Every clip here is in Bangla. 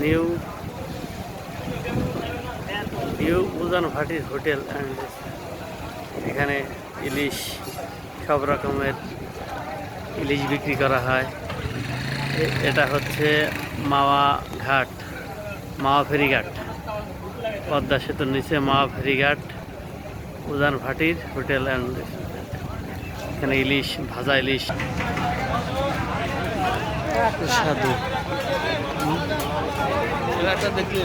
নিউ নিউ উজান ভাটির হোটেল অ্যান্ড এখানে ইলিশ সব রকমের ইলিশ বিক্রি করা হয়। এ- এটা হচ্ছে মাওয়া ঘাট মাওয়া ফেরিঘাট পদ্মা সেতুর নিচে মাওয়া ফেরিঘাট উজান ভাটির হোটেল অ্যান্ড এখানে ইলিশ ভাজা ইলিশ। সুস্বাদু। দেখলে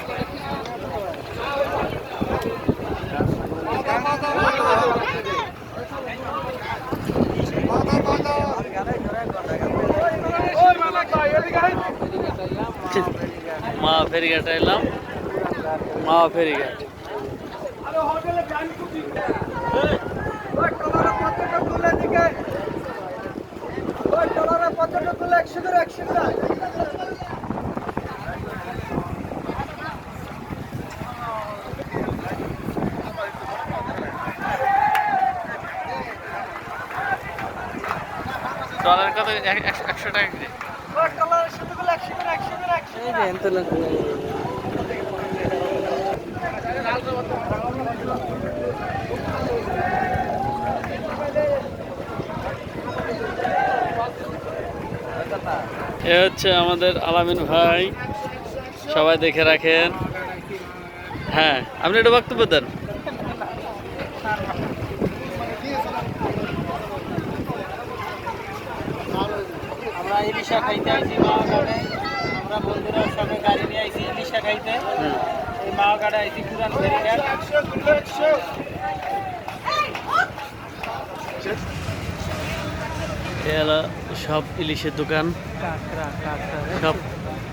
মা ফেরিঘাটে এলাম। মা ফেরিঘাট। ডলার কত এক- একশো টাকা এ হচ্ছে আমাদের আলামিন ভাই। সবাই দেখে রাখেন। হ্যাঁ আপনি একটু বক্তব্য দেন। আমরা এই বিষয়ে খাইতে আইছি আমরা বন্ধুরা সবাই গাড়ি নিয়ে আইছি ইলিশা খাইতে। এই মাওয়াঘাটে আইছি পুরান ফেরিঘাট সব ইলিশের দোকান। কাঁকড়া কাঁকড়া। সব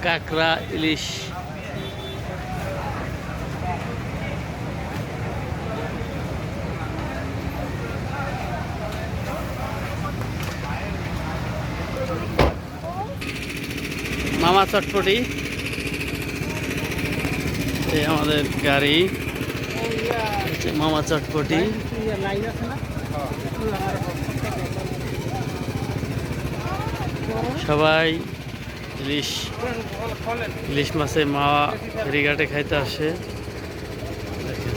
কাঁকড়া ইলিশ। মামা চটপটি। এই আমাদের গাড়ি। মামা চটপটি। সবাই ইলিশ ইলিশ মাছে মাওয়া ফেরিঘাটে খাইতে আসে। দেখেন।